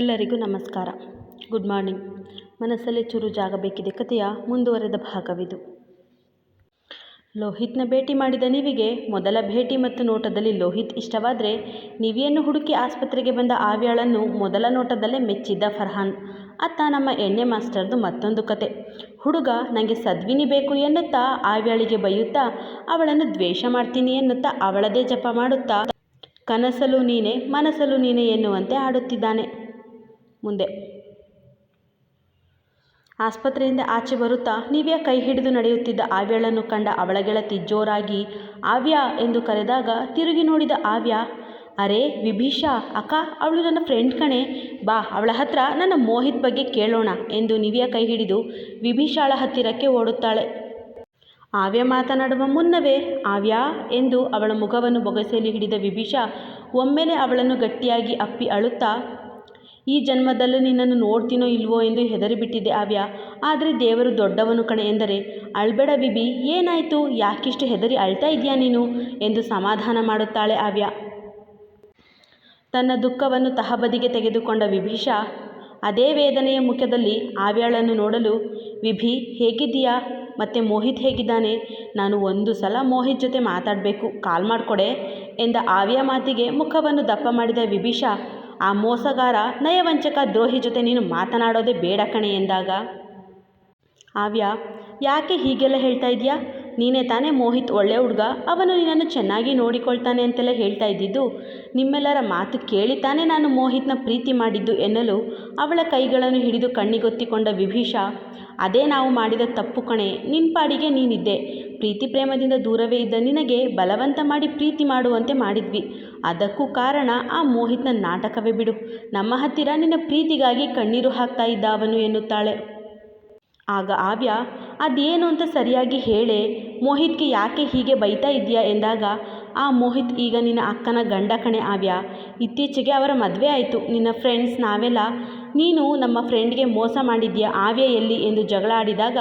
ಎಲ್ಲರಿಗೂ ನಮಸ್ಕಾರ. Good morning ಮನಸ್ಸಲ್ಲಿ ಚೂರು ಜಾಗ ಬೇಕಿದೆ ಕಥೆಯ ಮುಂದುವರೆದ ಭಾಗವಿದು. ಲೋಹಿತ್ನ ಭೇಟಿ ಮಾಡಿದ ನಿವಿಗೆ ಮೊದಲ ಭೇಟಿ ಮತ್ತು ನೋಟದಲ್ಲಿ ಲೋಹಿತ್ ಇಷ್ಟವಾದರೆ ನಿವಿಯನ್ನು ಹುಡುಕಿ ಆಸ್ಪತ್ರೆಗೆ ಬಂದ ಆವ್ಯಾಳನ್ನು ಮೊದಲ ನೋಟದಲ್ಲೇ ಮೆಚ್ಚಿದ್ದ ಫರ್ಹಾನ್. ಅತ್ತ ನಮ್ಮ ಎಣ್ಣೆ ಮಾಸ್ಟರ್ದು ಮತ್ತೊಂದು ಕತೆ. ಹುಡುಗ ನನಗೆ ಸದ್ವಿನಿ ಬೇಕು ಎನ್ನುತ್ತಾ ಆವ್ಯಾಳಿಗೆ ಬೈಯುತ್ತಾ, ಅವಳನ್ನು ದ್ವೇಷ ಮಾಡ್ತೀನಿ ಎನ್ನುತ್ತಾ ಅವಳದೇ ಜಪ ಮಾಡುತ್ತಾ, ಕನಸಲು ನೀನೆ ಮನಸಲು ನೀನೆ ಎನ್ನುವಂತೆ ಆಡುತ್ತಿದ್ದಾನೆ ಮುಂದೆ. ಆಸ್ಪತ್ರೆಯಿಂದ ಆಚೆ ಬರುತ್ತಾ ನಿವ್ಯ ಕೈ ಹಿಡಿದು ನಡೆಯುತ್ತಿದ್ದ ಆವ್ಯಳನ್ನು ಕಂಡ ಅವಳ ಗೆಳತಿ ಜೋರಾಗಿ, ಆವ್ಯ ಎಂದು ಕರೆದಾಗ ತಿರುಗಿ ನೋಡಿದ ಆವ್ಯ, ಅರೆ ವಿಭೀಷಾ, ಅಕ್ಕ, ಅವಳು ನನ್ನ ಫ್ರೆಂಡ್ ಕಣೆ, ಬಾ, ಅವಳ ಹತ್ರ ನನ್ನ ಮೋಹಿತ್ ಬಗ್ಗೆ ಕೇಳೋಣ ಎಂದು ನಿವ್ಯ ಕೈ ಹಿಡಿದು ವಿಭೀಷಾಳ ಹತ್ತಿರಕ್ಕೆ ಓಡುತ್ತಾಳೆ. ಆವ್ಯ ಮಾತನಾಡುವ ಮುನ್ನವೇ, ಆವ್ಯಾ ಎಂದು ಅವಳ ಮುಖವನ್ನು ಬೊಗಸೆಯಲ್ಲಿ ಹಿಡಿದ ವಿಭೀಷಾ ಒಮ್ಮೆಲೆ ಅವಳನ್ನು ಗಟ್ಟಿಯಾಗಿ ಅಪ್ಪಿ ಅಳುತ್ತಾ ಈ ಜನ್ಮದಲ್ಲೂ ನಿನ್ನನ್ನು ನೋಡ್ತೀನೋ ಇಲ್ವೋ ಎಂದು ಹೆದರಿಬಿಟ್ಟಿದ್ದೆ ಆವ್ಯ. ಆದರೆ ದೇವರು ದೊಡ್ಡವನು ಕಣೆ ಎಂದರೆ, ಅಳ್ಬೇಡ ಬಿಬಿ, ಏನಾಯಿತು? ಯಾಕಿಷ್ಟು ಹೆದರಿ ಅಳ್ತಾ ಇದೆಯಾ ನೀನು? ಎಂದು ಸಮಾಧಾನ ಮಾಡುತ್ತಾಳೆ ಆವ್ಯ. ತನ್ನ ದುಃಖವನ್ನು ತಹಬದಿಗೆ ತೆಗೆದುಕೊಂಡ ವಿಭೀಷಾ, ಅದೇ ವೇದನೆಯ ಮುಖದಲ್ಲಿ ಆವ್ಯಾಳನ್ನು ನೋಡಲು, ವಿಭಿ, ಹೇಗಿದ್ದೀಯಾ? ಮತ್ತು ಮೋಹಿತ್ ಹೇಗಿದ್ದಾನೆ? ನಾನು ಒಂದು ಸಲ ಮೋಹಿತ್ ಜೊತೆ ಮಾತಾಡಬೇಕು, ಕಾಲ್ ಮಾಡಿಕೊಡೆ, ಎಂದ ಆವ್ಯ ಮಾತಿಗೆ ಮುಖವನ್ನು ದಪ್ಪ ಮಾಡಿದ ವಿಭೀಷಾ ಆ ಮೋಸಗಾರ ನಯವಂಚಕ ದ್ರೋಹಿ ಜೊತೆ ನೀನು ಮಾತನಾಡೋದೇ ಬೇಡ ಕಣೆ ಎಂದಾಗ, ಆವ್ಯ, ಯಾಕೆ ಹೀಗೆಲ್ಲ ಹೇಳ್ತಾ ಇದೆಯಾ? ನೀನೇ ತಾನೇ ಮೋಹಿತ್ ಒಳ್ಳೆ ಹುಡುಗ. ಅವನು ನಿನ್ನನ್ನು ಚೆನ್ನಾಗಿ ನೋಡಿಕೊಳ್ತಾನೆ ಅಂತೆಲ್ಲ ಹೇಳ್ತಾ ಇದ್ದಿದ್ದು. ನಿಮ್ಮೆಲ್ಲರ ಮಾತು ಕೇಳಿ ತಾನೇ ನಾನು ಮೋಹಿತ್ನ ಪ್ರೀತಿ ಮಾಡಿದ್ದು ಎನ್ನಲು ಅವಳ ಕೈಗಳನ್ನು ಹಿಡಿದು ಕಣ್ಣಿಗೊತ್ತಿಕೊಂಡ ವಿಭೀಷಾ, ಅದೇ ನಾವು ಮಾಡಿದ ತಪ್ಪು ಕಣೆ. ನಿನ್ನ ಪಾಡಿಗೆ ನೀನಿದ್ದೆ. ಪ್ರೀತಿ ಪ್ರೇಮದಿಂದ ದೂರವೇ ಇದ್ದ ನಿನಗೆ ಬಲವಂತ ಮಾಡಿ ಪ್ರೀತಿ ಮಾಡುವಂತೆ ಮಾಡಿದ್ವಿ. ಅದಕ್ಕೂ ಕಾರಣ ಆ ಮೋಹಿತ್ನ ನಾಟಕವೇ ಬಿಡು. ನಮ್ಮ ಹತ್ತಿರ ನಿನ್ನ ಪ್ರೀತಿಗಾಗಿ ಕಣ್ಣೀರು ಹಾಕ್ತಾ ಇದ್ದಾವನು ಎನ್ನುತ್ತಾಳೆ. ಆಗ ಆವ್ಯ, ಅದೇನು ಅಂತ ಸರಿಯಾಗಿ ಹೇಳೆ, ಮೋಹಿತ್ಗೆ ಯಾಕೆ ಹೀಗೆ ಬೈತಾ ಇದೆಯಾ ಎಂದಾಗ, ಆ ಮೋಹಿತ್ ಈಗ ನಿನ್ನ ಅಕ್ಕನ ಗಂಡ ಕಣೆ ಆವ್ಯ, ಇತ್ತೀಚೆಗೆ ಅವರ ಮದುವೆ ಆಯಿತು. ನಿನ್ನ ಫ್ರೆಂಡ್ಸ್ ನಾವೆಲ್ಲ, ನೀನು ನಮ್ಮ ಫ್ರೆಂಡ್ಗೆ ಮೋಸ ಮಾಡಿದ್ಯಾ ಆವ್ಯ ಎಲ್ಲಿ ಎಂದು ಜಗಳ ಆಡಿದಾಗ,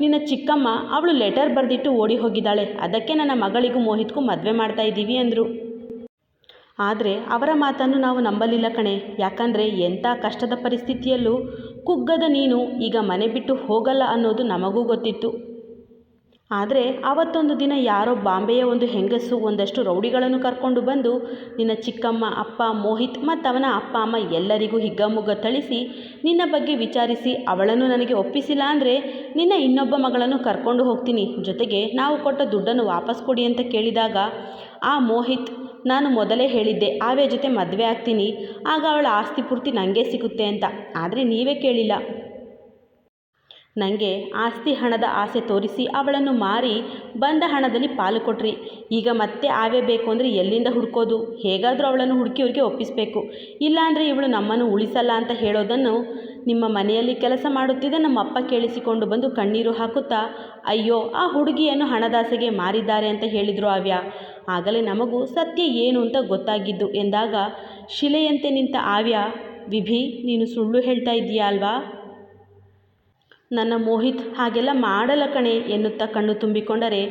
ನಿನ್ನ ಚಿಕ್ಕಮ್ಮ ಅವಳು ಲೆಟರ್ ಬರೆದಿಟ್ಟು ಓಡಿ ಹೋಗಿದ್ದಾಳೆ. ಅದಕ್ಕೆ ನನ್ನ ಮಗಳಿಗೂ ಮೋಹಿತ್ಗೂ ಮದುವೆ ಮಾಡ್ತಾ ಇದ್ದೀವಿ ಅಂದರು. ಆದರೆ ಅವರ ಮಾತನ್ನು ನಾವು ನಂಬಲಿಲ್ಲ ಕಣೆ. ಯಾಕಂದರೆ ಎಂಥ ಕಷ್ಟದ ಪರಿಸ್ಥಿತಿಯಲ್ಲೂ ಕುಗ್ಗದ ನೀನು ಈಗ ಮನೆ ಬಿಟ್ಟು ಹೋಗಲ್ಲ ಅನ್ನೋದು ನಮಗೂ ಗೊತ್ತಿತ್ತು. ಆದರೆ ಆವತ್ತೊಂದು ದಿನ ಯಾರೋ ಬಾಂಬೆಯ ಒಂದು ಹೆಂಗಸು ಒಂದಷ್ಟು ರೌಡಿಗಳನ್ನು ಕರ್ಕೊಂಡು ಬಂದು ನಿನ್ನ ಚಿಕ್ಕಮ್ಮ, ಅಪ್ಪ, ಮೋಹಿತ್ ಮತ್ತು ಅವನ ಅಪ್ಪ, ಅಮ್ಮ ಎಲ್ಲರಿಗೂ ಹಿಗ್ಗಮುಗ್ಗ ಥಳಿಸಿ ನಿನ್ನ ಬಗ್ಗೆ ವಿಚಾರಿಸಿ ಅವಳನ್ನು ನನಗೆ ಒಪ್ಪಿಸಿಲ್ಲ ಅಂದರೆ ನಿನ್ನ ಇನ್ನೊಬ್ಬ ಮಗಳನ್ನು ಕರ್ಕೊಂಡು ಹೋಗ್ತೀನಿ. ಜೊತೆಗೆ ನಾವು ಕೊಟ್ಟ ದುಡ್ಡನ್ನು ವಾಪಸ್ ಕೊಡಿ ಅಂತ ಕೇಳಿದಾಗ ಆ ಮೋಹಿತ್ ನಾನು ಮೊದಲೇ ಹೇಳಿದ್ದೆ ಆವೆ ಜೊತೆ ಮದುವೆ ಆಗ್ತೀನಿ. ಆಗ ಅವಳ ಆಸ್ತಿ ಪೂರ್ತಿ ನನಗೆ ಸಿಗುತ್ತೆ ಅಂತ. ಆದರೆ ನೀವೇ ಕೇಳಿಲ್ಲ. ನನಗೆ ಆಸ್ತಿ ಹಣದ ಆಸೆ ತೋರಿಸಿ ಅವಳನ್ನು ಮಾರಿ ಬಂದ ಹಣದಲ್ಲಿ ಪಾಲು ಕೊಟ್ರಿ. ಈಗ ಮತ್ತೆ ಆವೆ ಬೇಕು ಅಂದರೆ ಎಲ್ಲಿಂದ ಹುಡ್ಕೋದು? ಹೇಗಾದರೂ ಅವಳನ್ನು ಹುಡುಕಿ ಅವ್ರಿಗೆ ಒಪ್ಪಿಸಬೇಕು. ಇಲ್ಲಾಂದರೆ ಇವಳು ನಮ್ಮನ್ನು ಉಳಿಸಲ್ಲ ಅಂತ ಹೇಳೋದನ್ನು ನಿಮ್ಮ ಮನೆಯಲ್ಲಿ ಕೆಲಸ ಮಾಡುತ್ತಿದ್ದ ನಮ್ಮ ಅಪ್ಪ ಕೇಳಿಸಿಕೊಂಡು ಬಂದು ಕಣ್ಣೀರು ಹಾಕುತ್ತಾ, ಅಯ್ಯೋ, ಆ ಹುಡುಗಿಯನ್ನು ಹಣದಾಸೆಗೆ ಮಾರಿದ್ದಾರೆ ಅಂತ ಹೇಳಿದರು ಆವ್ಯ. ಆಗಲೇ ನಮಗೂ ಸತ್ಯ ಏನು ಅಂತ ಗೊತ್ತಾಗಿದ್ದು ಎಂದಾಗ, ಶಿಲೆಯಂತೆ ನಿಂತ ಆವ್ಯ, ವಿಭಿ, ನೀನು ಸುಳ್ಳು ಹೇಳ್ತಾ ಇದ್ದೀಯಾ ಅಲ್ವಾ? ನನ್ನ ಮೋಹಿತ್ ಹಾಗೆಲ್ಲ ಮಾಡಲ್ಲ ಕಣೆ ಎನ್ನುತ್ತಾ ಕಣ್ಣು ತುಂಬಿಕೊಂಡರೆ,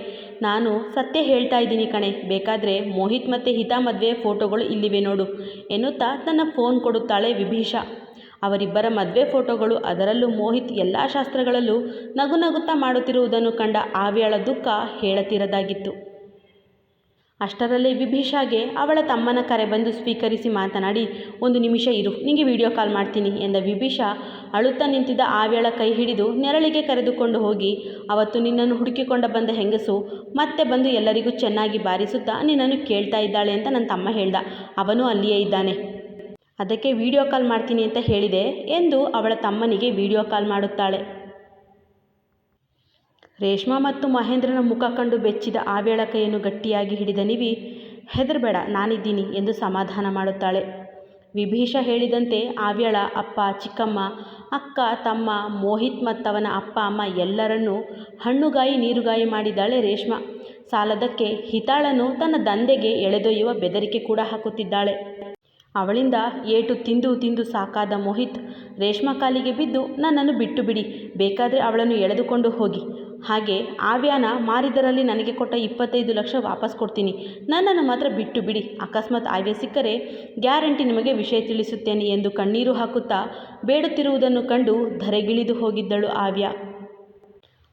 ನಾನು ಸತ್ಯ ಹೇಳ್ತಾ ಇದ್ದೀನಿ ಕಣೆ, ಬೇಕಾದರೆ ಮೋಹಿತ್ ಮತ್ತು ಹಿತಾ ಮದುವೆ ಫೋಟೋಗಳು ಇಲ್ಲಿವೆ ನೋಡು ಎನ್ನುತ್ತಾ ತನ್ನ ಫೋನ್ ಕೊಡುತ್ತಾಳೆ ವಿಭೀಷಾ. ಅವರಿಬ್ಬರ ಮದುವೆ ಫೋಟೋಗಳು ಅದರಲ್ಲೂ ಮೋಹಿತ್ ಎಲ್ಲ ಶಾಸ್ತ್ರಗಳಲ್ಲೂ ನಗು ನಗುತ್ತಾ ಮಾಡುತ್ತಿರುವುದನ್ನು ಕಂಡ ಆವ್ಯಾಳ ದುಃಖ ಹೇಳತಿರದಾಗಿತ್ತು. ಅಷ್ಟರಲ್ಲೇ ವಿಭೀಷಾಗೆ ಅವಳ ತಮ್ಮನ ಕರೆ ಬಂದು ಸ್ವೀಕರಿಸಿ ಮಾತನಾಡಿ, ಒಂದು ನಿಮಿಷ ಇರು, ನಿಂಗೆ ವಿಡಿಯೋ ಕಾಲ್ ಮಾಡ್ತೀನಿ ಎಂದ ವಿಭೀಷಾ ಅಳುತ್ತಾ ನಿಂತಿದ್ದ ಆವ್ಯಾಳ ಕೈ ಹಿಡಿದು ನೆರಳಿಗೆ ಕರೆದುಕೊಂಡು ಹೋಗಿ, ಅವತ್ತು ನಿನ್ನನ್ನು ಹುಡುಕಿಕೊಂಡ ಬಂದ ಹೆಂಗಸು ಮತ್ತೆ ಬಂದು ಎಲ್ಲರಿಗೂ ಚೆನ್ನಾಗಿ ಬಾರಿಸುತ್ತಾ ನಿನ್ನನ್ನು ಕೇಳ್ತಾ ಇದ್ದಾಳೆ ಅಂತ ನನ್ನ ತಮ್ಮ ಹೇಳ್ದ. ಅವನು ಅಲ್ಲಿಯೇ ಇದ್ದಾನೆ. ಅದಕ್ಕೆ ವಿಡಿಯೋ ಕಾಲ್ ಮಾಡ್ತೀನಿ ಅಂತ ಹೇಳಿದೆ ಎಂದು ಅವಳ ತಮ್ಮನಿಗೆ ವಿಡಿಯೋ ಕಾಲ್ ಮಾಡುತ್ತಾಳೆ. ರೇಷ್ಮಾ ಮತ್ತು ಮಹೇಂದ್ರನ ಮುಖ ಕಂಡು ಬೆಚ್ಚಿದ ಆವ್ಯಾಳ ಕೈಯನ್ನು ಗಟ್ಟಿಯಾಗಿ ಹಿಡಿದ ನಿವಿ, ಹೆದರಬೇಡ, ನಾನಿದ್ದೀನಿ ಎಂದು ಸಮಾಧಾನ ಮಾಡುತ್ತಾಳೆ. ವಿಭೀಷ ಹೇಳಿದಂತೆ ಆವ್ಯಾಳ ಅಪ್ಪ, ಚಿಕ್ಕಮ್ಮ, ಅಕ್ಕ, ತಮ್ಮ, ಮೋಹಿತ್ ಮತ್ತವನ ಅಪ್ಪ, ಅಮ್ಮ ಎಲ್ಲರನ್ನೂ ಹಣ್ಣುಗಾಯಿ, ನೀರುಗಾಯಿ ಮಾಡಿದ್ದಾಳೆ ರೇಷ್ಮಾ. ಸಾಲದಕ್ಕೆ ಹಿತಾಳನು ತನ್ನ ದಂಧೆಗೆ ಎಳೆದೊಯ್ಯುವ ಬೆದರಿಕೆ ಕೂಡ ಹಾಕುತ್ತಿದ್ದಾಳೆ. ಅವಳಿಂದ ಏಟು ತಿಂದು ತಿಂದು ಸಾಕಾದ ಮೋಹಿತ್ ರೇಷ್ಮಾ ಕಾಲಿಗೆ ಬಿದ್ದು ನನ್ನನ್ನು ಬಿಟ್ಟು ಬಿಡಿ ಬೇಕಾದರೆ ಅವಳನ್ನು ಎಳೆದುಕೊಂಡು ಹೋಗಿ. ಹಾಗೆ ಆವ್ಯಾನ ಮಾರಿದರಲ್ಲಿ ನನಗೆ ಕೊಟ್ಟ ಇಪ್ಪತ್ತೈದು ಲಕ್ಷ ವಾಪಸ್ ಕೊಡ್ತೀನಿ. ನನ್ನನ್ನು ಮಾತ್ರ ಬಿಟ್ಟು ಬಿಡಿ ಅಕಸ್ಮಾತ್ ಆವ್ಯ ಸಿಕ್ಕರೆ ಗ್ಯಾರಂಟಿ ನಿಮಗೆ ವಿಷಯ ತಿಳಿಸುತ್ತೇನೆ ಎಂದು ಕಣ್ಣೀರು ಹಾಕುತ್ತಾ ಬೇಡುತ್ತಿರುವುದನ್ನು ಕಂಡು ಧರೆಗಿಳಿದು ಹೋಗಿದ್ದಳು ಆವ್ಯ.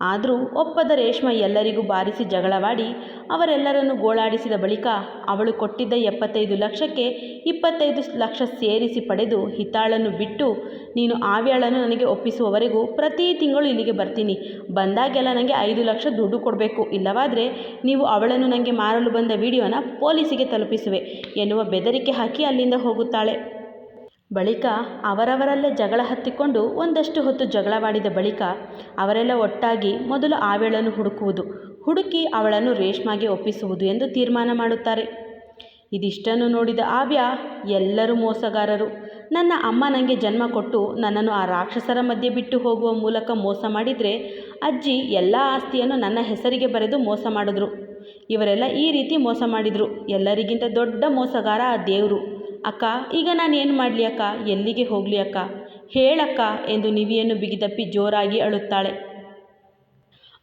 ಆದರೂ ಒಪ್ಪದ ರೇಷ್ಮ ಎಲ್ಲರಿಗೂ ಬಾರಿಸಿ ಜಗಳವಾಡಿ ಅವರೆಲ್ಲರನ್ನು ಗೋಳಾಡಿಸಿದ ಬಳಿಕ ಅವಳು ಕೊಟ್ಟಿದ್ದ ಎಪ್ಪತ್ತೈದು ಲಕ್ಷಕ್ಕೆ ಇಪ್ಪತ್ತೈದು ಲಕ್ಷ ಸೇರಿಸಿ ಪಡೆದು ಹಿತಾಳನ್ನು ಬಿಟ್ಟು, ನೀನು ಆವ್ಯಾಳನ್ನು ನನಗೆ ಒಪ್ಪಿಸುವವರೆಗೂ ಪ್ರತಿ ತಿಂಗಳು ಇಲ್ಲಿಗೆ ಬರ್ತೀನಿ. ಬಂದಾಗೆಲ್ಲ ನನಗೆ ಐದು ಲಕ್ಷ ದುಡ್ಡು ಕೊಡಬೇಕು. ಇಲ್ಲವಾದರೆ ನೀವು ಅವಳನ್ನು ನನಗೆ ಮಾರಲು ಬಂದ ವಿಡಿಯೋನ ಪೊಲೀಸಿಗೆ ತಲುಪಿಸುವೆ ಎನ್ನುವ ಬೆದರಿಕೆ ಹಾಕಿ ಅಲ್ಲಿಂದ ಹೋಗುತ್ತಾಳೆ. ಬಳಿಕ ಅವರವರಲ್ಲೇ ಜಗಳ ಹತ್ತಿಕೊಂಡು ಒಂದಷ್ಟು ಹೊತ್ತು ಜಗಳವಾಡಿದ ಬಳಿಕ ಅವರೆಲ್ಲ ಒಟ್ಟಾಗಿ ಮೊದಲು ಆವೇಳನ್ನು ಹುಡುಕುವುದು, ಹುಡುಕಿ ಅವಳನ್ನು ರೇಷ್ಮಾಗೆ ಒಪ್ಪಿಸುವುದು ಎಂದು ತೀರ್ಮಾನ ಮಾಡುತ್ತಾರೆ. ಇದಿಷ್ಟನ್ನು ನೋಡಿದ ಆವ್ಯ, ಎಲ್ಲರೂ ಮೋಸಗಾರರು. ನನ್ನ ಅಮ್ಮ ನನಗೆ ಜನ್ಮ ಕೊಟ್ಟು ನನ್ನನ್ನು ಆ ರಾಕ್ಷಸರ ಮಧ್ಯೆ ಬಿಟ್ಟು ಹೋಗುವ ಮೂಲಕ ಮೋಸ ಮಾಡಿದರೆ ಅಜ್ಜಿ ಎಲ್ಲ ಆಸ್ತಿಯನ್ನು ನನ್ನ ಹೆಸರಿಗೆ ಬರೆದು ಮೋಸ ಮಾಡಿದ್ರು. ಇವರೆಲ್ಲ ಈ ರೀತಿ ಮೋಸ ಮಾಡಿದರು. ಎಲ್ಲರಿಗಿಂತ ದೊಡ್ಡ ಮೋಸಗಾರ ಆ ದೇವರು. ಅಕ್ಕ, ಈಗ ನಾನು ಏನು ಮಾಡಲಿ ಅಕ್ಕ? ಎಲ್ಲಿಗೆ ಹೋಗಲಿ ಅಕ್ಕ? ಹೇಳಕ್ಕ ಎಂದು ನಿವಿಯನ್ನು ಬಿಗಿದಪ್ಪಿ ಜೋರಾಗಿ ಅಳುತ್ತಾಳೆ.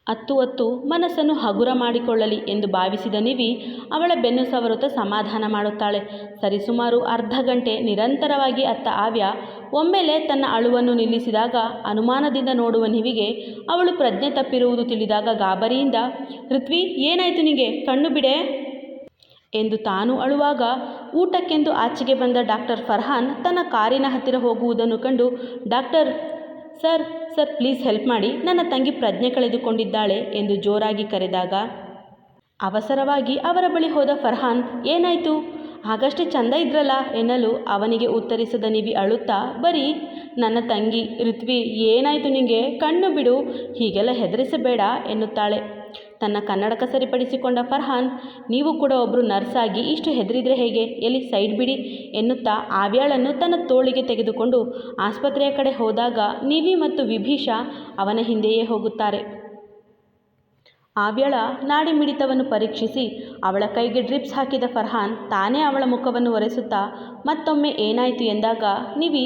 ಅತ್ತು ಅತ್ತು, ಮನಸ್ಸನ್ನು ಹಗುರ ಮಾಡಿಕೊಳ್ಳಲಿ ಎಂದು ಭಾವಿಸಿದ ನಿವಿ ಅವಳ ಬೆನ್ನು ಸವರುತ್ತ ಸಮಾಧಾನ ಮಾಡುತ್ತಾಳೆ. ಸರಿಸುಮಾರು ಅರ್ಧ ಗಂಟೆ ನಿರಂತರವಾಗಿ ಅತ್ತ ಆವ್ಯ ಒಮ್ಮೆಲೆ ತನ್ನ ಅಳುವನ್ನು ನಿಲ್ಲಿಸಿದಾಗ ಅನುಮಾನದಿಂದ ನೋಡುವ ನಿವಿಗೆ ಅವಳು ಪ್ರಜ್ಞೆ ತಪ್ಪಿರುವುದು ತಿಳಿದಾಗ ಗಾಬರಿಯಿಂದ ಪೃಥ್ವಿ ಏನಾಯಿತು ನಿನಗೆ ಕಣ್ಣು ಬಿಡೆ? ಎಂದು ತಾನು ಅಳುವಾಗ ಊಟಕ್ಕೆಂದು ಆಚೆಗೆ ಬಂದ ಡಾಕ್ಟರ್ ಫರ್ಹಾನ್ ತನ್ನ ಕಾರಿನ ಹತ್ತಿರ ಹೋಗುವುದನ್ನು ಕಂಡು, doctor, sir sir, please help ಮಾಡಿ, ನನ್ನ ತಂಗಿ ಪ್ರಜ್ಞೆ ಕಳೆದುಕೊಂಡಿದ್ದಾಳೆ ಎಂದು ಜೋರಾಗಿ ಕರೆದಾಗ, ಅವಸರವಾಗಿ ಅವರ ಬಳಿ ಹೋದ ಫರ್ಹಾನ್, ಏನಾಯಿತು? ಆಗಷ್ಟೇ ಚಂದ ಇದ್ರಲ್ಲ? ಎನ್ನಲು ಅವನಿಗೆ ಉತ್ತರಿಸದ ನಿವಿ ಅಳುತ್ತಾ, ಬರೀ, ನನ್ನ ತಂಗಿ ಋತ್ವಿ, ಏನಾಯಿತು ನಿಂಗೆ? ಕಣ್ಣು ಬಿಡು, ಹೀಗೆಲ್ಲ ಹೆದರಿಸಬೇಡ ಎನ್ನುತ್ತಾಳೆ. ತನ್ನ ಕನ್ನಡಕ ಸರಿಪಡಿಸಿಕೊಂಡ ಫರ್ಹಾನ್, ನೀವು ಕೂಡ ಒಬ್ಬರು ನರ್ಸ್ ಆಗಿ ಇಷ್ಟು ಹೆದರಿದ್ರೆ ಹೇಗೆ? ಎಲ್ಲಿ ಸೈಡ್ ಬಿಡಿ ಎನ್ನುತ್ತಾ ಆವ್ಯಾಳನ್ನು ತನ್ನ ತೋಳಿಗೆ ತೆಗೆದುಕೊಂಡು ಆಸ್ಪತ್ರೆಯ ಕಡೆ ಹೋದಾಗ ನಿವಿ ಮತ್ತು ವಿಭೀಷ ಅವನ ಹಿಂದೆಯೇ ಹೋಗುತ್ತಾರೆ. ಆವ್ಯಳ ನಾಡಿ ಮಿಡಿತವನ್ನು ಪರೀಕ್ಷಿಸಿ ಅವಳ ಕೈಗೆ ಡ್ರಿಪ್ಸ್ ಹಾಕಿದ ಫರ್ಹಾನ್ ತಾನೇ ಅವಳ ಮುಖವನ್ನು ಒರೆಸುತ್ತಾ, ಮತ್ತೊಮ್ಮೆ ಏನಾಯಿತು? ಎಂದಾಗ, ನಿವಿ,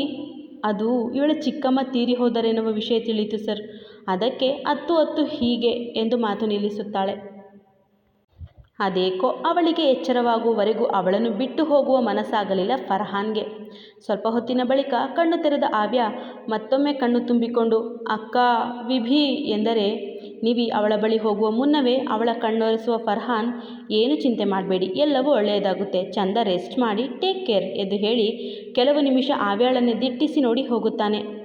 ಅದು ಇವಳ ಚಿಕ್ಕಮ್ಮ ತೀರಿ ಹೋದರೆನ್ನುವ ವಿಷಯ ತಿಳಿಯಿತು ಸರ್. ಅದಕ್ಕೆ ಹತ್ತು ಹತ್ತು ಹೀಗೆ ಎಂದು ಮಾತು ನಿಲ್ಲಿಸುತ್ತಾಳೆ. ಅದೇಕೋ ಅವಳಿಗೆ ಎಚ್ಚರವಾಗುವವರೆಗೂ ಅವಳನ್ನು ಬಿಟ್ಟು ಹೋಗುವ ಮನಸ್ಸಾಗಲಿಲ್ಲ ಫರ್ಹಾನ್ಗೆ. ಸ್ವಲ್ಪ ಹೊತ್ತಿನ ಬಳಿಕ ಕಣ್ಣು ತೆರೆದ ಆವ್ಯ ಮತ್ತೊಮ್ಮೆ ಕಣ್ಣು ತುಂಬಿಕೊಂಡು, ಅಕ್ಕ, ವಿಭಿ ಎಂದರೆ, ನಿವಿ ಅವಳ ಬಳಿ ಹೋಗುವ ಮುನ್ನವೇ ಅವಳ ಕಣ್ಣೊರೆಸುವ ಫರ್ಹಾನ್, ಏನು ಚಿಂತೆ ಮಾಡಬೇಡಿ, ಎಲ್ಲವೂ ಒಳ್ಳೆಯದಾಗುತ್ತೆ, ಚಂದ ರೆಸ್ಟ್ ಮಾಡಿ, ಟೇಕ್ ಕೇರ್ ಎಂದು ಹೇಳಿ, ಕೆಲವು ನಿಮಿಷ ಆವ್ಯಾಳನ್ನೇ ದಿಟ್ಟಿಸಿ ನೋಡಿ ಹೋಗುತ್ತಾನೆ.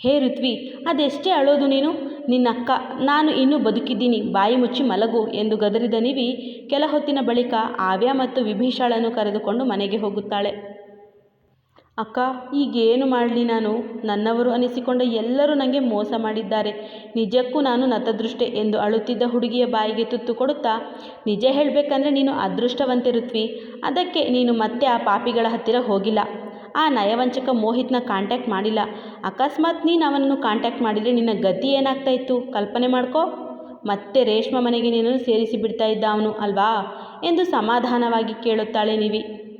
ಹೇ ಋತ್ವಿ, ಅದೆಷ್ಟೇ ಅಳೋದು ನೀನು? ನಿನ್ನಕ್ಕ, ನಾನು ಇನ್ನೂ ಬದುಕಿದ್ದೀನಿ, ಬಾಯಿ ಮುಚ್ಚಿ ಮಲಗು ಎಂದು ಗದರಿದ ನಿವಿ ಕೆಲ ಹೊತ್ತಿನ ಬಳಿಕ ಆವ್ಯ ಮತ್ತು ವಿಭೀಷಾಳನ್ನು ಕರೆದುಕೊಂಡು ಮನೆಗೆ ಹೋಗುತ್ತಾಳೆ. ಅಕ್ಕ, ಈಗೇನು ಮಾಡಲಿ ನಾನು? ನನ್ನವರು ಅನಿಸಿಕೊಂಡ ಎಲ್ಲರೂ ನನಗೆ ಮೋಸ ಮಾಡಿದ್ದಾರೆ. ನಿಜಕ್ಕೂ ನಾನು ನತದೃಷ್ಟೆ ಎಂದು ಅಳುತ್ತಿದ್ದ ಹುಡುಗಿಯ ಬಾಯಿಗೆ ತುತ್ತು ಕೊಡುತ್ತಾ, ನಿಜ ಹೇಳಬೇಕಂದ್ರೆ ನೀನು ಅದೃಷ್ಟವಂತೆ ಋತ್ವಿ, ಅದಕ್ಕೆ ನೀನು ಮತ್ತೆ ಆ ಪಾಪಿಗಳ ಹತ್ತಿರ ಹೋಗಿಲ್ಲ. ಆ ನಯವಂಚಕ ಮೋಹಿತ್ನ ಕಾಂಟ್ಯಾಕ್ಟ್ ಮಾಡಿಲ್ಲ. ಅಕಸ್ಮಾತ್ ನೀನು ಅವನನ್ನು ಕಾಂಟ್ಯಾಕ್ಟ್ ಮಾಡಿದರೆ ನಿನ್ನ ಗತಿ ಏನಾಗ್ತಾ ಇತ್ತು? ಕಲ್ಪನೆ ಮಾಡ್ಕೋ. ಮತ್ತೆ ರೇಷ್ಮ ಮನೆಗೆ ನಿನ್ನನ್ನು ಸೇರಿಸಿ ಬಿಡ್ತಾ ಇದ್ದ ಅವನು, ಅಲ್ವಾ? ಎಂದು ಸಮಾಧಾನವಾಗಿ ಕೇಳುತ್ತಾಳೆ ನಿವಿ.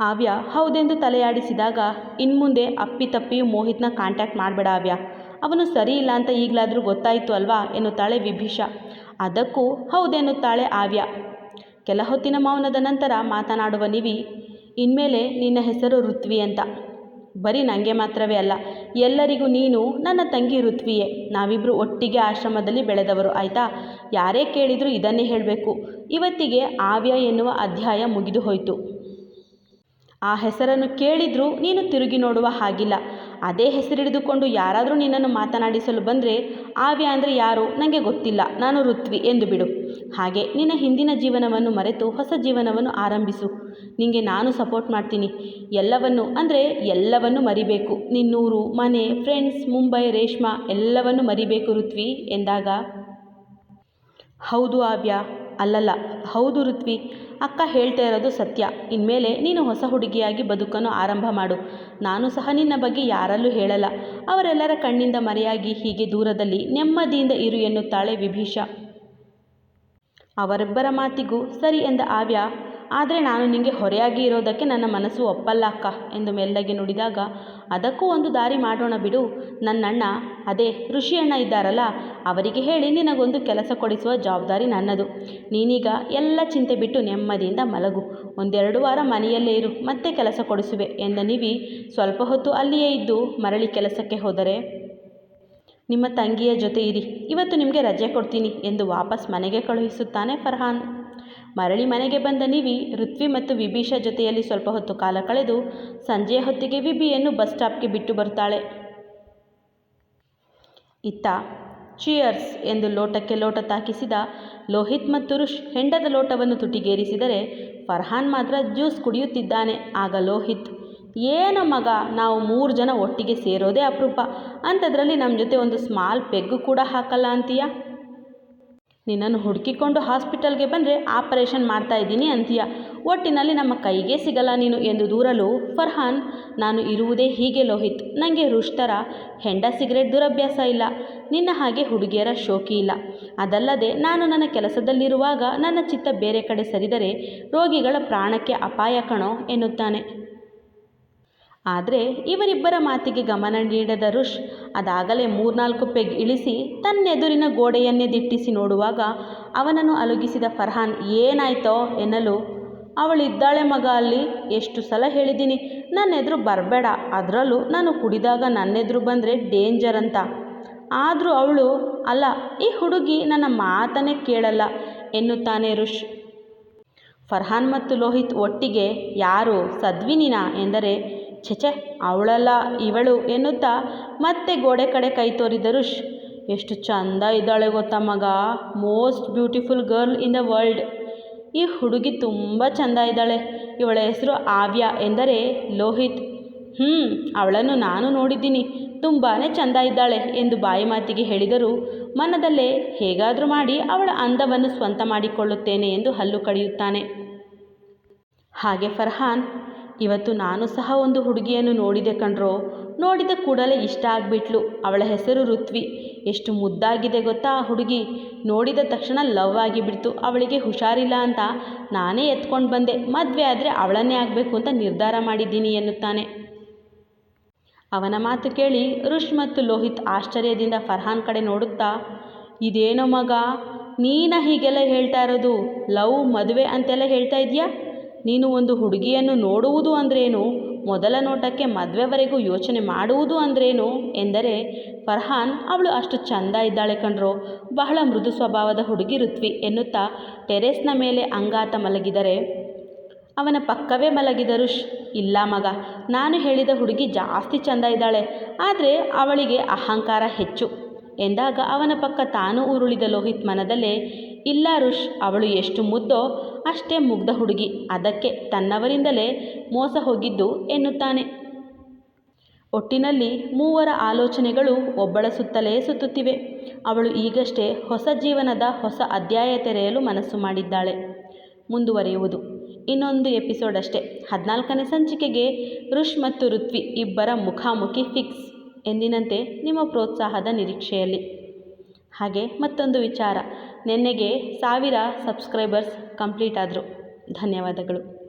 ಆವ್ಯ, ಹೌದೆಂದು ತಲೆಯಾಡಿಸಿದಾಗ ಇನ್ಮುಂದೆ ಅಪ್ಪಿತಪ್ಪಿಯೂ ಮೋಹಿತ್ನ ಕಾಂಟ್ಯಾಕ್ಟ್ ಮಾಡಬೇಡ ಆವ್ಯ. ಅವನು ಸರಿ ಇಲ್ಲ ಅಂತ ಈಗಲಾದರೂ ಗೊತ್ತಾಯಿತು ಅಲ್ವಾ? ಎನ್ನುತ್ತಾಳೆ ವಿಭೀಷ. ಅದಕ್ಕೂ ಹೌದೆನ್ನುತ್ತಾಳೆ ಆವ್ಯ. ಕೆಲ ಹೊತ್ತಿನ ಮೌನದ ನಂತರ ಮಾತನಾಡುವ ನಿವಿ ಇನ್ಮೇಲೆ ನಿನ್ನ ಹೆಸರು ಋತ್ವಿ ಅಂತ. ಬರೀ ನನಗೆ ಮಾತ್ರವೇ ಅಲ್ಲ, ಎಲ್ಲರಿಗೂ ನೀನು ನನ್ನ ತಂಗಿ ಋತ್ವಿಯೇ. ನಾವಿಬ್ಬರು ಒಟ್ಟಿಗೆ ಆಶ್ರಮದಲ್ಲಿ ಬೆಳೆದವರು, ಆಯಿತಾ? ಯಾರೇ ಕೇಳಿದರೂ ಇದನ್ನೇ ಹೇಳಬೇಕು. ಇವತ್ತಿಗೆ ಆವ್ಯ ಎನ್ನುವ ಅಧ್ಯಾಯ ಮುಗಿದು ಹೋಯಿತು. ಆ ಹೆಸರನ್ನು ಕೇಳಿದರೂ ನೀನು ತಿರುಗಿ ನೋಡುವ ಹಾಗಿಲ್ಲ. ಅದೇ ಹೆಸರಿಡಿದುಕೊಂಡು ಯಾರಾದರೂ ನಿನ್ನನ್ನು ಮಾತನಾಡಿಸಲು ಬಂದರೆ ಆವ್ಯ ಅಂದರೆ ಯಾರು ನನಗೆ ಗೊತ್ತಿಲ್ಲ. ನಾನು ಋತ್ವಿ ಎಂದು ಬಿಡು. ಹಾಗೆ ನಿನ್ನ ಹಿಂದಿನ ಜೀವನವನ್ನು ಮರೆತು ಹೊಸ ಜೀವನವನ್ನು ಆರಂಭಿಸು. ನಿನಗೆ ನಾನು ಸಪೋರ್ಟ್ ಮಾಡ್ತೀನಿ. ಎಲ್ಲವನ್ನು ಅಂದರೆ ಎಲ್ಲವನ್ನು ಮರಿಬೇಕು. ನಿನ್ನೂರು, ಮನೆ ಫ್ರೆಂಡ್ಸ್ ಮುಂಬೈ, ರೇಷ್ಮಾ ಎಲ್ಲವನ್ನು ಮರಿಬೇಕು ಋತ್ವಿ ಎಂದಾಗ. ಹೌದು ಆವ್ಯ. ಅಲ್ಲಲ್ಲ. ಹೌದು ಋತ್ವಿ. ಅಕ್ಕ ಹೇಳ್ತಾ ಇರೋದು ಸತ್ಯ. ಇನ್ಮೇಲೆ ನೀನು ಹೊಸ ಹುಡುಗಿಯಾಗಿ ಬದುಕನ್ನು ಆರಂಭ ಮಾಡು. ನಾನು ಸಹ ನಿನ್ನ ಬಗ್ಗೆ ಯಾರಲ್ಲೂ ಹೇಳಲ್ಲ. ಅವರೆಲ್ಲರ ಕಣ್ಣಿಂದ ಮರೆಯಾಗಿ ಹೀಗೆ ದೂರದಲ್ಲಿ ನೆಮ್ಮದಿಯಿಂದ ಇರು ಎನ್ನುತ್ತಾಳೆ ವಿಭೀಷ. ಅವರಿಬ್ಬರ ಮಾತಿಗೂ ಸರಿ ಎಂದ ಆವ್ಯ ಆದರೆ ನಾನು ನಿನಗೆ ಹೊರೆಯಾಗಿ ಇರೋದಕ್ಕೆ ನನ್ನ ಮನಸ್ಸು ಒಪ್ಪಲ್ಲ ಅಕ್ಕ ಎಂದು ಮೆಲ್ಲಗೆ ನುಡಿದಾಗ, ಅದಕ್ಕೂ ಒಂದು ದಾರಿ ಮಾಡೋಣ ಬಿಡು. ನನ್ನಣ್ಣ, ಅದೇ ಋಷಿ ಅಣ್ಣ ಇದ್ದಾರಲ್ಲ, ಅವರಿಗೆ ಹೇಳಿ ನಿನಗೊಂದು ಕೆಲಸ ಕೊಡಿಸುವ ಜವಾಬ್ದಾರಿ ನನ್ನದು. ನೀನೀಗ ಎಲ್ಲ ಚಿಂತೆ ಬಿಟ್ಟು ನೆಮ್ಮದಿಯಿಂದ ಮಲಗು. ಒಂದೆರಡು ವಾರ ಮನೆಯಲ್ಲೇ ಇರು, ಮತ್ತೆ ಕೆಲಸ ಕೊಡಿಸುವೆ ಎಂದ ನಿವಿ ಸ್ವಲ್ಪ ಹೊತ್ತು ಅಲ್ಲಿಯೇ ಇದ್ದು ಮರಳಿ ಕೆಲಸಕ್ಕೆ ಹೋದರೆ, ನಿಮ್ಮ ತಂಗಿಯ ಜೊತೆ ಇರಿ, ಇವತ್ತು ನಿಮಗೆ ರಜೆ ಕೊಡ್ತೀನಿ ಎಂದು ವಾಪಸ್ ಮನೆಗೆ ಕಳುಹಿಸುತ್ತಾನೆ ಫರ್ಹಾನ್. ಮರಳಿ ಮನೆಗೆ ಬಂದ ನಿವಿ, ಋತ್ವಿ ಮತ್ತು ವಿಭೀಷ ಜೊತೆಯಲ್ಲಿ ಸ್ವಲ್ಪ ಹೊತ್ತು ಕಾಲ ಕಳೆದು ಸಂಜೆಯ ಹೊತ್ತಿಗೆ ವಿಬಿಯನ್ನು ಬಸ್ ಸ್ಟಾಪ್ಗೆ ಬಿಟ್ಟು ಬರ್ತಾಳೆ. ಇತ್ತ, ಚಿಯರ್ಸ್ ಎಂದು ಲೋಟಕ್ಕೆ ಲೋಟ ತಾಕಿಸಿದ ಲೋಹಿತ್ ಮತ್ತು ರುಷ್ ಹೆಂಡದ ಲೋಟವನ್ನು ತುಟಿಗೇರಿಸಿದರೆ ಫರ್ಹಾನ್ ಮಾತ್ರ ಜ್ಯೂಸ್ ಕುಡಿಯುತ್ತಿದ್ದಾನೆ. ಆಗ ಲೋಹಿತ್, ಏನೋ ಮಗ, ನಾವು ಮೂರು ಜನ ಒಟ್ಟಿಗೆ ಸೇರೋದೇ ಅಪರೂಪ. ಅಂಥದ್ರಲ್ಲಿ ನಮ್ಮ ಜೊತೆ ಒಂದು ಸ್ಮಾಲ್ ಪೆಗ್ಗು ಕೂಡ ಹಾಕಲ್ಲ ಅಂತೀಯ? ನಿನ್ನನ್ನು ಹುಡುಕಿಕೊಂಡು ಹಾಸ್ಪಿಟಲ್ಗೆ ಬಂದರೆ ಆಪರೇಷನ್ ಮಾಡ್ತಾ ಇದ್ದೀನಿ ಅಂತೀಯ. ಒಟ್ಟಿನಲ್ಲಿ ನಮ್ಮ ಕೈಗೆ ಸಿಗಲ್ಲ ನೀನು ಎಂದು ದೂರಲು ಫರ್ಹಾನ್, ನಾನು ಇರುವುದೇ ಹೀಗೆ ಲೋಹಿತ್. ನನಗೆ ರುಷ್ಟರ ಹೆಂಡ ಸಿಗರೇಟ್ ದುರಭ್ಯಾಸ ಇಲ್ಲ. ನಿನ್ನ ಹಾಗೆ ಹುಡುಗಿಯರ ಶೋಕಿ ಇಲ್ಲ. ಅದಲ್ಲದೆ ನಾನು ನನ್ನ ಕೆಲಸದಲ್ಲಿರುವಾಗ ನನ್ನ ಚಿತ್ತ ಬೇರೆ ಕಡೆ ಸರಿದರೆ ರೋಗಿಗಳ ಪ್ರಾಣಕ್ಕೆ ಅಪಾಯ ಕಣೋ ಎನ್ನುತ್ತಾನೆ. ಆದರೆ ಇವರಿಬ್ಬರ ಮಾತಿಗೆ ಗಮನ ನೀಡದ ರುಷ್ ಅದಾಗಲೇ ಮೂರ್ನಾಲ್ಕು ಪೆಗ್ ಇಳಿಸಿ ತನ್ನೆದುರಿನ ಗೋಡೆಯನ್ನೇ ದಿಟ್ಟಿಸಿ ನೋಡುವಾಗ ಅವನನ್ನು ಅಲುಗಿಸಿದ ಫರ್ಹಾನ್, ಏನಾಯ್ತೋ? ಎನ್ನಲು, ಅವಳಿದ್ದಾಳೆ ಮಗ ಅಲ್ಲಿ, ಎಷ್ಟು ಸಲ ಹೇಳಿದ್ದೀನಿ ನನ್ನ ಎದುರು ಬರಬೇಡ, ಅದರಲ್ಲೂ ನಾನು ಕುಡಿದಾಗ ನನ್ನೆದುರು ಬಂದರೆ ಡೇಂಜರ್ ಅಂತ. ಆದರೂ ಅವಳು, ಅಲ್ಲ, ಈ ಹುಡುಗಿ ನನ್ನ ಮಾತನ್ನೇ ಕೇಳಲ್ಲ, ಎನ್ನುತ್ತಾನೆ ಋಷ್ ಫರ್ಹಾನ್ ಮತ್ತು ಲೋಹಿತ್ ಒಟ್ಟಿಗೆ, ಯಾರು, ಸದ್ವಿನಿನಾ? ಎಂದರೆ ಛೆಛೆ, ಅವಳಲ್ಲ, ಇವಳು ಎನ್ನುತ್ತಾ ಮತ್ತೆ ಗೋಡೆ ಕಡೆ ಕೈ ತೋರಿದರು ರುಷ್ ಎಷ್ಟು ಚಂದ ಇದ್ದಾಳೆ ಗೊತ್ತಾ ಮಗ? Most beautiful girl in the world ಈ ಹುಡುಗಿ ತುಂಬ ಚಂದ ಇದ್ದಾಳೆ. ಇವಳ ಹೆಸರು ಆವ್ಯ ಎಂದರೆ ಲೋಹಿತ್. ಹ್ಞೂ ಅವಳನ್ನು ನಾನು ನೋಡಿದ್ದೀನಿ. ತುಂಬಾ ಚಂದ ಇದ್ದಾಳೆ ಎಂದು ಬಾಯಿ ಮಾತಿಗೆ ಹೇಳಿದರು ಮನದಲ್ಲೇ ಹೇಗಾದರೂ ಮಾಡಿ ಅವಳ ಅಂದವನ್ನು ಸ್ವಂತ ಮಾಡಿಕೊಳ್ಳುತ್ತೇನೆ ಎಂದು ಹಲ್ಲು ಕಡಿಯುತ್ತಾನೆ. ಹಾಗೆ ಫರ್ಹಾನ್ ಇವತ್ತು ನಾನು ಸಹ ಒಂದು ಹುಡುಗಿಯನ್ನು ನೋಡಿದೆ ಕಣ್ರೋ. ನೋಡಿದ ಕೂಡಲೇ ಇಷ್ಟ ಆಗಿಬಿಟ್ಲು. ಅವಳ ಹೆಸರು ಋತ್ವಿ. ಎಷ್ಟು ಮುದ್ದಾಗಿದೆ ಗೊತ್ತಾ ಆ ಹುಡುಗಿ. ನೋಡಿದ ತಕ್ಷಣ ಲವ್ ಆಗಿಬಿಡ್ತು. ಅವಳಿಗೆ ಹುಷಾರಿಲ್ಲ ಅಂತ ನಾನೇ ಎತ್ಕೊಂಡು ಬಂದೆ. ಮದುವೆ ಆದರೆ ಅವಳನ್ನೇ ಆಗಬೇಕು ಅಂತ ನಿರ್ಧಾರ ಮಾಡಿದ್ದೀನಿ ಎನ್ನುತ್ತಾನೆ. ಅವನ ಮಾತು ಕೇಳಿ ರುಷ್ ಮತ್ತು ಲೋಹಿತ್ ಆಶ್ಚರ್ಯದಿಂದ ಫರ್ಹಾನ್ ಕಡೆ ನೋಡುತ್ತಾ, ಇದೇನೋ ಮಗ, ನೀನ ಹೀಗೆಲ್ಲ ಹೇಳ್ತಾ ಇರೋದು, ಲವ್ ಮದುವೆ ಅಂತೆಲ್ಲ ಹೇಳ್ತಾ ಇದೆಯಾ ನೀನು ಒಂದು ಹುಡುಗಿಯನ್ನು ನೋಡುವುದು ಅಂದ್ರೇನು? ಮೊದಲ ನೋಟಕ್ಕೆ ಮದುವೆವರೆಗೂ ಯೋಚನೆ ಮಾಡುವುದು ಅಂದ್ರೇನು? ಎಂದರೆ, ಫರ್ಹಾನ್, ಅವಳು ಅಷ್ಟು ಚಂದ ಇದ್ದಾಳೆ ಕಣ್ರೋ, ಬಹಳ ಮೃದು ಸ್ವಭಾವದ ಹುಡುಗಿ ಋತ್ವಿ ಎನ್ನುತ್ತಾ ಟೆರೆಸ್ನ ಮೇಲೆ ಅಂಗಾತ ಮಲಗಿದರೆ. ಅವನ ಪಕ್ಕವೇ ಮಲಗಿದರು ಇಲ್ಲ ಮಗ, ನಾನು ಹೇಳಿದ ಹುಡುಗಿ ಜಾಸ್ತಿ ಚಂದ ಇದ್ದಾಳೆ, ಆದರೆ ಅವಳಿಗೆ ಅಹಂಕಾರ ಹೆಚ್ಚು. ಎಂದಾಗ ಅವನ ಪಕ್ಕ ತಾನು ಉರುಳಿದ ಲೋಹಿತ್ ಮನದಲ್ಲೇ ಇಲ್ಲ ರುಷ್, ಅವಳು ಎಷ್ಟು ಮುದ್ದೋ ಅಷ್ಟೇ ಮುಗ್ಧ ಹುಡುಗಿ. ಅದಕ್ಕೆ ತನ್ನವರಿಂದಲೇ ಮೋಸ ಹೋಗಿದ್ದು ಎನ್ನುತ್ತಾನೆ. ಒಟ್ಟಿನಲ್ಲಿ ಮೂವರ ಆಲೋಚನೆಗಳು ಒಬ್ಬಳ ಸುತ್ತಲೇ ಸುತ್ತುತ್ತಿವೆ. ಅವಳು ಈಗಷ್ಟೇ ಹೊಸ ಜೀವನದ ಹೊಸ ಅಧ್ಯಾಯ ತೆರೆಯಲು ಮನಸ್ಸು ಮಾಡಿದ್ದಾಳೆ. ಮುಂದುವರಿಯುವುದು. ಇನ್ನೊಂದು ಎಪಿಸೋಡ್ ಅಷ್ಟೇ. ಹದಿನಾಲ್ಕನೇ ಸಂಚಿಕೆಗೆ ಋಷ್ ಮತ್ತು ಋತ್ವಿ ಇಬ್ಬರ ಮುಖಾಮುಖಿ ಫಿಕ್ಸ್ ಎಂದಿನಂತೆ ನಿಮ್ಮ ಪ್ರೋತ್ಸಾಹದ ನಿರೀಕ್ಷೆಯಲ್ಲಿ. ಹಾಗೆ ಮತ್ತೊಂದು ವಿಚಾರ. ನಿನ್ನೆಗೆ ಸಾವಿರ ಸಬ್ಸ್ಕ್ರೈಬರ್ಸ್ ಕಂಪ್ಲೀಟ್ ಆದರು. ಧನ್ಯವಾದಗಳು.